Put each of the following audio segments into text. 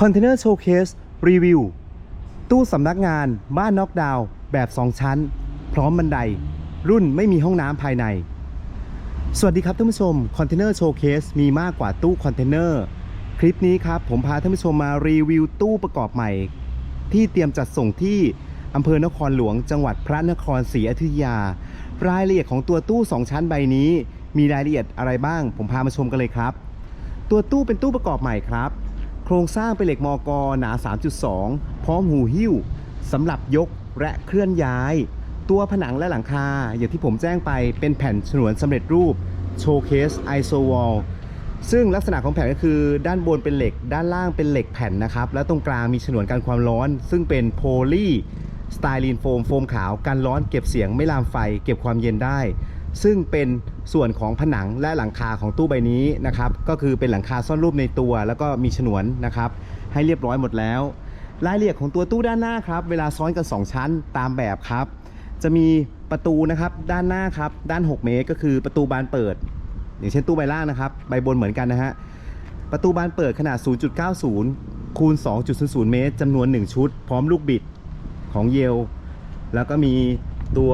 คอนเทนเนอร์โชว์เคสรีวิว ตู้สำนักงานบ้านน็อกดาวน์แบบ 2 ชั้น พร้อมบันได รุ่นไม่มีห้องน้ำภายใน สวัสดีครับท่านผู้ชมคอนเทนเนอร์โชว์เคสมีมากกว่าตู้คอนเทนเนอร์คลิปนี้ครับ ผมพาท่านผู้ชมมารีวิวตู้ประกอบใหม่ ที่เตรียมจัดส่งที่อำเภอนครหลวง จังหวัดพระนครศรีอยุธยา รายละเอียดของตัวตู้ 2 ชั้นใบนี้ มีรายละเอียดอะไรบ้าง ผมพามาชมกันเลยครับ ตัวตู้เป็นตู้ประกอบใหม่ครับ โครงสร้างเป็นเหล็กมอกอหนา 3.2 พร้อมหูหิ้วสำหรับยกและเคลื่อนย้าย ตัวผนังและหลังคา อย่างที่ผมแจ้งไปเป็นแผ่นฉนวนสำเร็จรูปโชว์เคสไอโซวอลซึ่งลักษณะของแผ่นก็คือด้านบนเป็นเหล็ก ด้านล่างเป็นเหล็กแผ่นนะครับ แล้วตรงกลางมีฉนวนกันความร้อน ซึ่งเป็นโพลีสไตรีนโฟมโฟมขาวกันร้อนเก็บเสียงไม่ลามไฟ เก็บความเย็นได้ ซึ่งเป็น ส่วนของผนังและหลังคาของตู้ใบนี้นะครับก็คือเป็นหลังคาซ่อนรูปในตัว แล้วก็มีฉนวนนะครับ ให้เรียบร้อยหมดแล้ว รายละเอียดของตัวตู้ด้านหน้าครับ เวลาซ้อนกัน 2 ชั้นตามแบบครับ จะมีประตูนะครับด้านหน้าครับด้าน 6 เมตร ก็คือประตูบานเปิด อย่างเช่นตู้ใบล่างนะครับใบบนเหมือนกันนะฮะประตูบานเปิดขนาด 0.90 คูณ 2.00 เมตรจำนวน 1 ชุด พร้อมลูกบิดของเยล แล้วก็มีตัว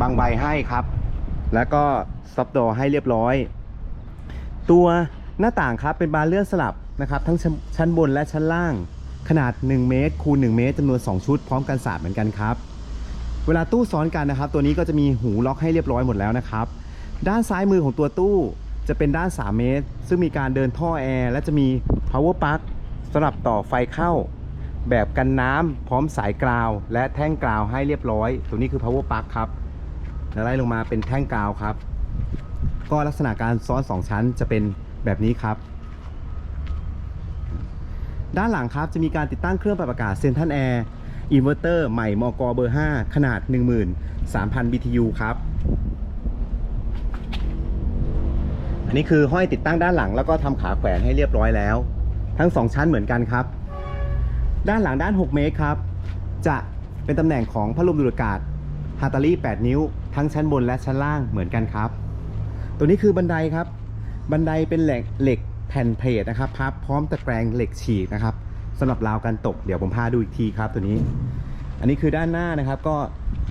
บางใบให้ครับ แล้วก็ซับดอให้เรียบร้อย ตัวหน้าต่างครับเป็นบานเลื่อนสลับนะครับ ทั้งชั้นชั้นบนและชั้นล่าง ขนาด 1 เมตร คูณ 1 เมตรจำนวน 2 ชุดพร้อมกันศาสตร์เหมือนกันครับ เวลาตู้ซ้อนกันนะครับ ตัวนี้ก็จะมีหูล็อกให้เรียบร้อยหมดแล้วนะครับ ด้านซ้ายมือของตัวตู้จะเป็นด้าน 3 เมตร ซึ่งมีการเดินท่อแอร์และจะมี power plug สำหรับต่อไฟเข้า แบบกันน้ำพร้อมสายกราว และแท่งกราวให้เรียบร้อย ตัวนี้คือ power plug ครับ แล้วไล่ลงมาเป็นแท่งกาวครับ ก็ลักษณะการซ้อน 2 ชั้นจะเป็นแบบนี้ครับ ด้านหลังครับจะมีการติดตั้งเครื่องปรับอากาศเซนทันแอร์อินเวอร์เตอร์ใหม่มกเบอร์ 5 ขนาด 13,000 BTU ครับ อันนี้คือห้อยติดตั้งด้านหลังแล้วก็ทำขาแขวนให้เรียบร้อยแล้ว ทั้ง 2 ชั้นเหมือนกันครับ ด้านหลังด้าน 6 เมตรครับ จะเป็นตำแหน่งของพัดลมดูดอากาศ ฮาตาลี8นิ้ว ทั้งชั้นบนและชั้นล่างเหมือนกันครับ ตัวนี้คือบันไดครับ บันไดเป็นเหล็กเหล็กแผ่นเพลทนะครับพับพร้อมตะแกรงเหล็กฉีกนะครับสำหรับราวการตกเดี๋ยวผมพาดูอีกทีครับตัวนี้ อันนี้คือด้านหน้านะครับก็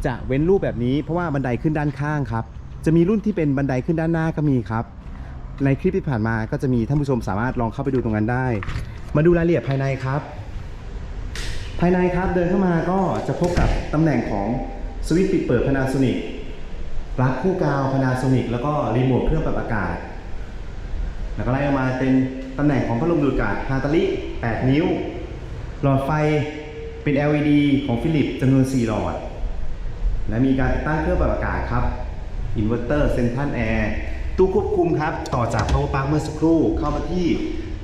จะเว้นรูปแบบนี้เพราะว่าบันไดขึ้นด้านข้างครับ จะมีรุ่นที่เป็นบันไดขึ้นด้านหน้าก็มีครับ ในคลิปที่ผ่านมาก็จะมีท่านผู้ชมสามารถลองเข้าไปดูตรงนั้นได้ มาดูรายละเอียดภายในครับ ภายในครับเดินเข้ามาก็จะพบกับตำแหน่งของ สวิตช์ปิดเปิด Panasonic ปลั๊กคู่กาว Panasonic แล้วก็รีโมทเครื่องปรับอากาศ แล้วก็ไล่ออกมาเป็นตำแหน่งของพัดลมดูดอากาศฮาตาลิ8 นิ้ว หลอดไฟเป็น LED ของฟิลิปจำนวน 4 หลอด และมีการติดตั้งเครื่องปรับอากาศครับอินเวอร์เตอร์เซนทันแอร์ตู้ควบคุมครับ ต่อจาก power plug เมื่อสักครู่เข้ามาที่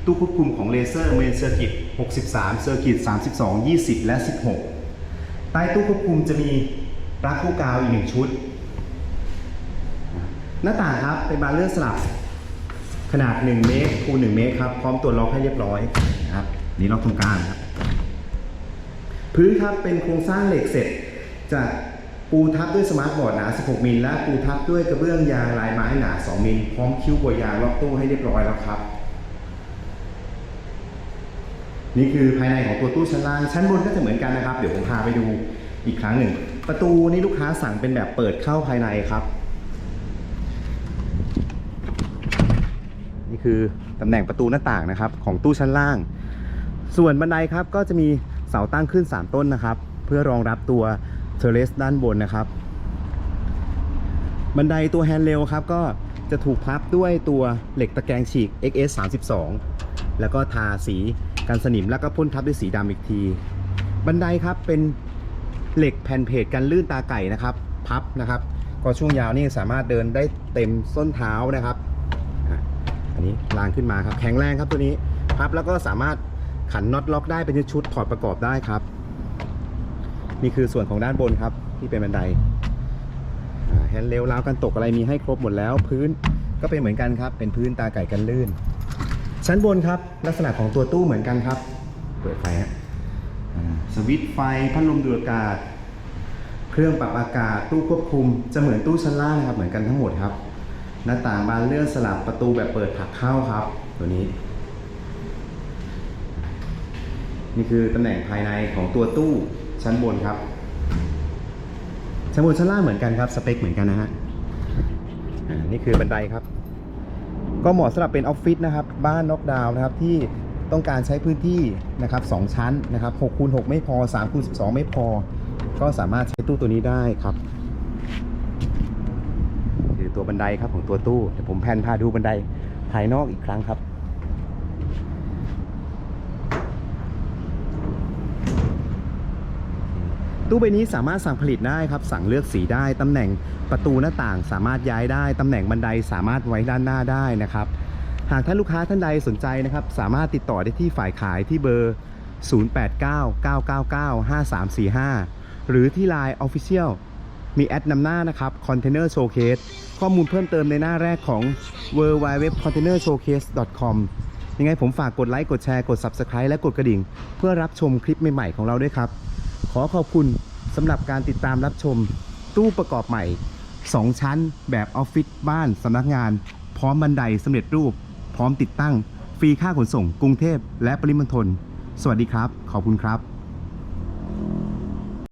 ตู้ควบคุมของเลเซอร์เมนเซอร์กิต63เซอร์กิต32 20 และ 16 ใต้ตู้ควบคุมจะมี ปลั๊กคู่กาวอีกหนึ่งชุด หน้าต่างครับเป็นบานเลื่อนสลับ ขนาด 1 เมตรคูณ1เมตรครับ พร้อมตัวล็อกให้เรียบร้อยนะครับนี่ล็อกตรงกลางครับพื้นครับเป็นโครงสร้างเหล็กเสร็จจะปูทับด้วยสมาร์ทบอร์ดหนา 16 มิล และปูทับด้วยกระเบื้องยางลายไม้หนา 2 มิล พร้อมคิ้วบัวยางล็อกตู้ให้เรียบร้อยแล้วครับ นี่คือภายในของตัวตู้ชั้นล่าง ชั้นบนก็จะเหมือนกันนะครับ เดี๋ยวผมพาไปดูอีกครั้งหนึ่ง ประตูนี่ลูกค้าสั่งเป็นแบบเปิดเข้าภายในครับ นี่คือตำแหน่งประตูหน้าต่างนะครับ ของตู้ชั้นล่าง ส่วนบันไดครับก็จะมีเสาตั้งขึ้น 3 ต้นนะครับ เพื่อรองรับตัวเทเลสด้านบนนะครับ บันไดตัวแฮนด์เรลครับก็จะถูกพับด้วยตัวเหล็กตะแกรงฉีก XS 32แล้วก็ทาสีกันสนิมแล้วก็พ่นทับด้วยสีดำอีกที บันไดครับเป็น เหล็กแผ่นเพจกันลื่นตาไก่นะครับ พับนะครับ ก็ช่วงยาวนี่สามารถเดินได้เต็มส้นเท้านะครับอันนี้ลางขึ้นมาครับ แข็งแรงครับตัวนี้พับแล้วก็สามารถขันน็อตล็อกได้เป็นชุดถอดประกอบได้ครับ นี่คือส่วนของด้านบนครับ ที่เป็นบันไดแฮนด์เรลราวกันตกอะไรมีให้ครบหมดแล้ว พื้นก็เป็นเหมือนกันครับ เป็นพื้นตาไก่กันลื่น ชั้นบนครับ ลักษณะของตัวตู้เหมือนกันครับ เปิดไฟฮะ สวิตช์ไฟพัดลมดูดอากาศ เครื่องปรับอากาศตู้ควบคุม จะเหมือนตู้ชั้นล่างนะครับ เหมือนกันทั้งหมดครับ หน้าต่างบานเลื่อนสลับประตูแบบเปิดผักเข้าครับ ตัวนี้ นี่คือตำแหน่งภายในของตัวตู้ชั้นบนครับชั้นบนชั้นล่างเหมือนกันครับสเปคเหมือนกันนะฮะนี่คือบันไดครับ ก็เหมาะสำหรับเป็นออฟฟิศนะครับ บ้านน็อกดาวน์นะครับที่ ต้องการใช้พื้นที่นะครับสองชั้นนะครับ6คูณ6ไม่พอ3คูณ12 ไม่พอ ก็สามารถใช้ตู้ตัวนี้ได้ครับคือตัวบันไดครับของตัวตู้เดี๋ยวผมแพนพาดูบันไดภายนอกอีกครั้งครับตู้ใบนี้สามารถสั่งผลิตได้ครับ สั่งเลือกสีได้ ตำแหน่งประตูหน้าต่างสามารถย้ายได้ ตำแหน่งบันไดสามารถไว้ด้านหน้าได้นะครับ หากท่านลูกค้าท่านใดสนใจนะครับ สามารถติดต่อได้ที่ฝ่ายขายที่เบอร์ 0899995345 หรือที่ Line Official มีแอดนำหน้านะครับ Container Showcase ข้อมูลเพิ่มเติมในหน้าแรกของ w w w c o n t a i n e r s h o w c a s e c o m ยังไงผมฝากกดไลค์กดแชร์กด Subscribe และกดกระดิ่ง เพื่อรับชมคลิปใหม่ๆของเราด้วยครับ ขอขอบคุณสำหรับการติดตามรับชม ตู้ประกอบใหม่ 2 ชั้น แบบออฟฟิศบ้านสำนักงาน พร้อมบันไดสำเร็จรูป พร้อมติดตั้ง ฟรีค่าขนส่งกรุงเทพและปริมณฑลสวัสดีครับ ขอบคุณครับ